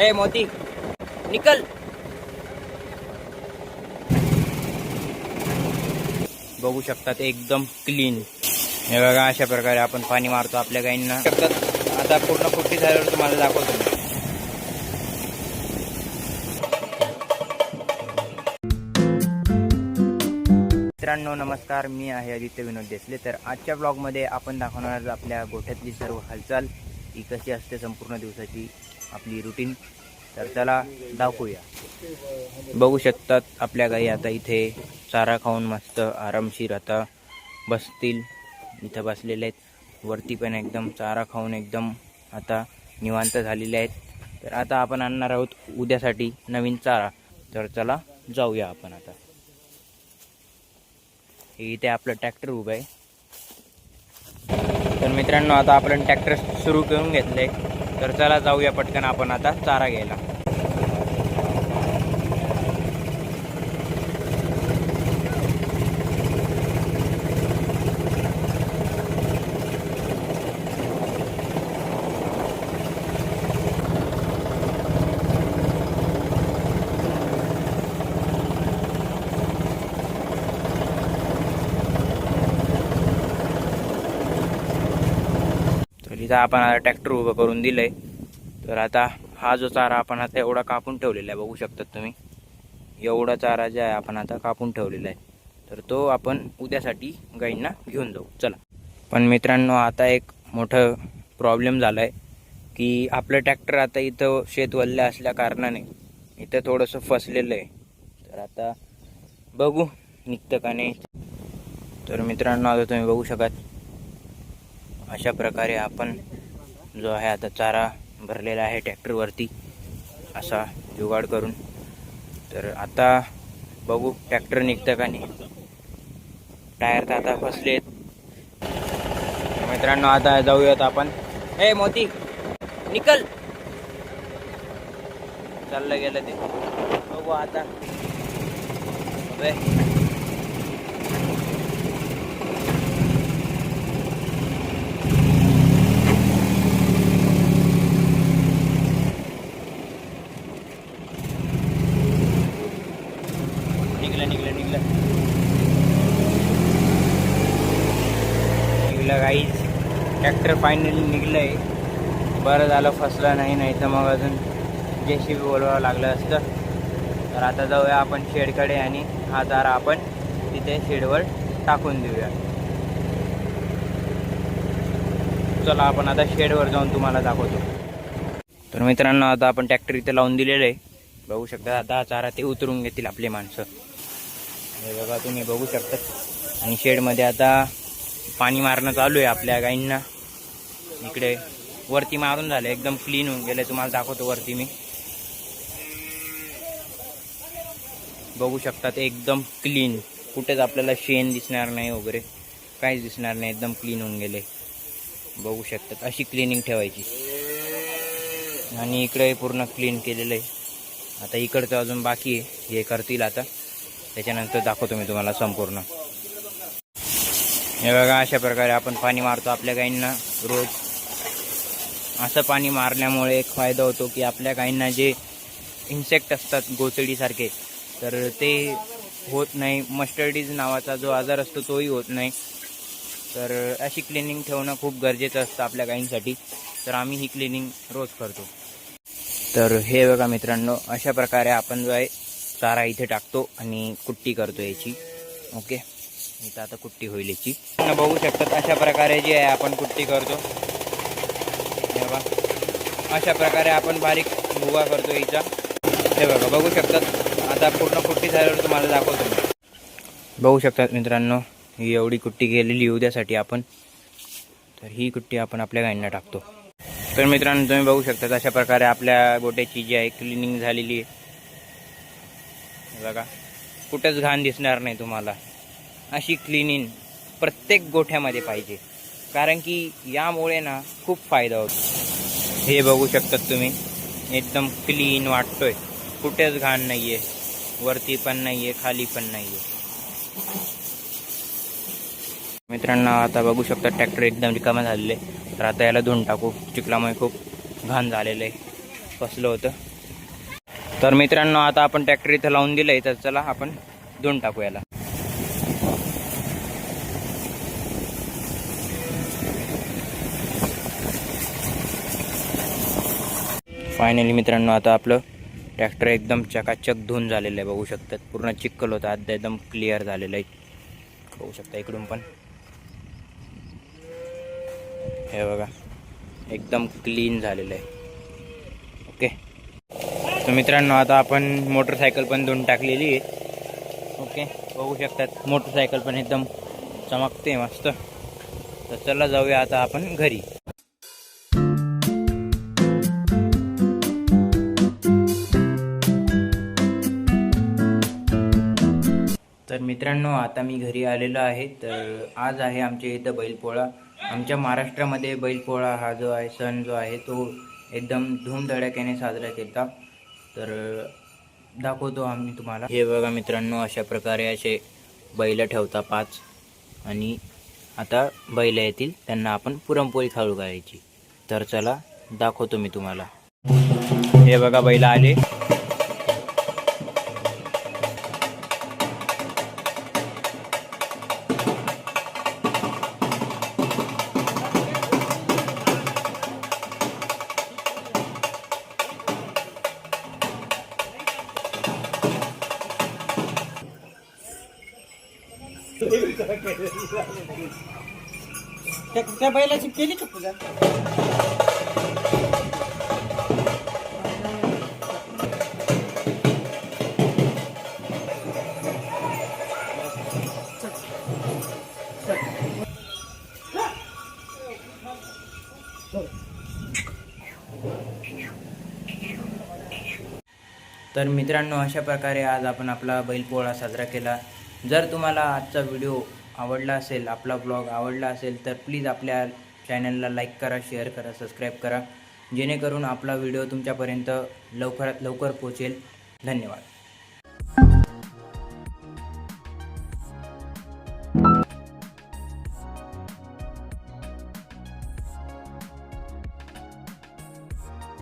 ए मोती निकल. बघू शकतात एकदम क्लीन हे बघा अशा प्रकारे आपण पाणी मारतो आपल्या गाईंना. शकतात. आता पूर्ण कुट्टी झाल्यावर तुम्हाला दाखवतो मी. मित्रांनो नमस्कार. मी आहे आदित्य विनोद देसले. तर आजच्या ब्लॉगमध्ये आपण दाखवणार आपल्या गोठ्यातली सर्व हालचाल. ही कशी असते संपूर्ण दिवसाची? आपली रुटीन तर त्याला दाखवूया. बघू शकतात आपल्या गाई आता इथे चारा खाऊन मस्त आरामशीर आता बसतील. इथं बसलेले आहेत. वरती पण एकदम चारा खाऊन एकदम आता निवांत झालेले आहेत. तर आता आपण आणणार आहोत उद्यासाठी नवीन चारा. तर चला जाऊया आपण आता. हे इथे आपलं ट्रॅक्टर उभं आहे. तर मित्रांनो आता आपण ट्रॅक्टर सुरू करून घेतलं आहे तर चला जाऊया पटकन आपण आता चारा घ्यायला तर इथं आपण आता ट्रॅक्टर उभं करून दिलंय. तर आता हा जो चारा आपण आता एवढा कापून ठेवलेला आहे बघू शकतात तुम्ही. एवढा चारा जे आहे आपण आता कापून ठेवलेला आहे. तर तो आपण उद्यासाठी गाईंना घेऊन जाऊ. चला. पण मित्रांनो आता एक मोठं प्रॉब्लेम झाला आहे की आपलं ट्रॅक्टर आता इथं शेत वल्ल्या असल्या कारणाने इथं थोडंसं फसलेलं आहे. तर आता बघू निघतं का नाही. तर मित्रांनो आता तुम्ही बघू शकाल. अशा प्रकारे आपण जो आहे आता चारा भरलेला आहे ट्रॅक्टरवरती असा जुगाड करून. तर आता बघू ट्रॅक्टर निघतं का नाही. टायर तर आता फसलेत. मित्रांनो आता जाऊयात आपण. ए मोती निकल. चाललं गेलं ते. बघू आता. निघलं निघलं निघलं. निघलं गाईच ट्रॅक्टर फायनली निघलंय. बरं झालं फसलं नाही नाही तर मग अजून जे सी बी बोलवावं लागलं असतं. तर आता जाऊया आपण शेडकडे आणि हा दारा आपण तिथे शेडवर टाकून देऊया. चला आपण आता शेडवर जाऊन तुम्हाला दाखवतो. तर मित्रांनो आता आपण ट्रॅक्टर इथे लावून दिलेलं आहे. बघू शकता आता हा चारा ते उतरून घेतील आपले माणसं. हे बघा तुम्ही बघू शकता आणि शेडमध्ये आता पाणी मारणं चालू आहे आपल्या गाईंना. इकडे वरती मारून झालं एकदम क्लीन होऊन गेलं. तुम्हाला दाखवतो वरती मी. बघू शकतात एकदम क्लीन कुठेच आपल्याला शेण दिसणार नाही वगैरे. काहीच दिसणार नाही एकदम क्लीन होऊन गेले. बघू शकतात अशी क्लिनिंग ठेवायची. आणि इकडे पूर्ण क्लीन केलेलं आहे. आता इकडचं अजून बाकी आहे. हे करतील आता. त्याच्यानंतर दाखवतो मी तुम्हाला संपूर्ण. हे बघा अशा प्रकारे आपण पाणी मारतो आपल्या गाईंना रोज. असं पाणी मारल्यामुळे एक फायदा होतो की आपल्या गाईंना जे इन्सेक्ट असतात गोचडीसारखे तर ते होत नाही. मस्टर्डीज नावाचा जो आजार असतो तोही होत नाही. तर अशी क्लिनिंग ठेवणं खूप गरजेचं असतं आपल्या गाईंसाठी तर आम्ही ही क्लिनिंग रोज करतो. तर हे बघा मित्रांनो अशा प्रकारे आपण जो आहे चारा इथे टाकतो आणि कुट्टी करतो याची. ओके? इथं आता कुट्टी होईल याची. बघू शकतात अशा प्रकारे जी आहे आपण कुट्टी करतो. हे बघा. अशा प्रकारे आपण बारीक भुगा करतो याचा हे बघा बघू शकतात. आता पूर्ण कुट्टी झाल्यावर तुम्हाला दाखवतो बघू शकतात मित्रांनो ही एवढी कुट्टी केलेली उद्यासाठी आपण. तर ही कुट्टी आपण आपल्या गायींना टाकतो. तर मित्रांनो तुम्ही बघू शकता अशा प्रकारे आपल्या गोट्याची जी आहे क्लिनिंग झालेली आहे. बघा. कुठंच घाण दिसणार नाही तुम्हाला. अशी क्लिनिंग प्रत्येक गोठ्यामध्ये पाहिजे. कारण की यामुळे ना खूप फायदा होतो. हे बघू शकतात तुम्ही. एकदम क्लीन वाटतोय. कुठेच घाण नाही आहे वरती पण नाही आहे खाली पण नाही आहे मित्रांनो आता बघू शकता ट्रॅक्टर एकदम रिकामा झालेले तर आता याला धुवून टाकू. चिखलामुळे खूप घाण झालेलं आहे. फसलं होतं. तर मित्रांनो आता आपण ट्रॅक्टर इथं लावून दिलंय तर चला आपण धुवून टाकू याला. फायनली मित्रांनो आता आपलं ट्रॅक्टर एकदम चकाचक धुवून झालेलं आहे बघू शकतात. पूर्ण चिक्कल होतं आता एकदम क्लिअर झालेलं आहे. बघू शकता इकडून पण. हे बघा एकदम क्लीन झालेलं आहे. ओके तर मित्रांनो आता आपण मोटरसायकल पण धुवून टाकलेली आहे. ओके बघू शकतात मोटरसायकल पण एकदम चमकते मस्त. तर चला जाऊया आता आपण घरी. तर मित्रांनो आता मी घरी आलेलो आहे. तर आज आहे आमच्या इथं बैलपोळा. आमच्या महाराष्ट्रामध्ये बैलपोळा हा जो आहे सण जो आहे तो एकदम धूमधडाक्याने साजरा केला तर दाखवतो आम्ही तुम्हाला. हे बघा मित्रांनो अशा प्रकारे असे बैल ठेवता पाच. आणि आता बैल येतील त्यांना आपण पुरणपोळी खाऊ घालायची. तर चला दाखवतो मी तुम्हाला. हे बघा बैल आले. त्या त्या बैलाची केली का पूजा? तर मित्रांनो अशा प्रकारे आज आपण आपला बैलपोळा साजरा केला. जर तुम्हाला आजचा व्हिडिओ आवडला असेल आपला ब्लॉग आवडला असेल तर प्लीज आपल्या चॅनलला लाईक करा शेअर करा सबस्क्राईब करा. जेणेकरून आपला व्हिडिओ तुमच्यापर्यंत लवकरात लवकर पोचेल धन्यवाद.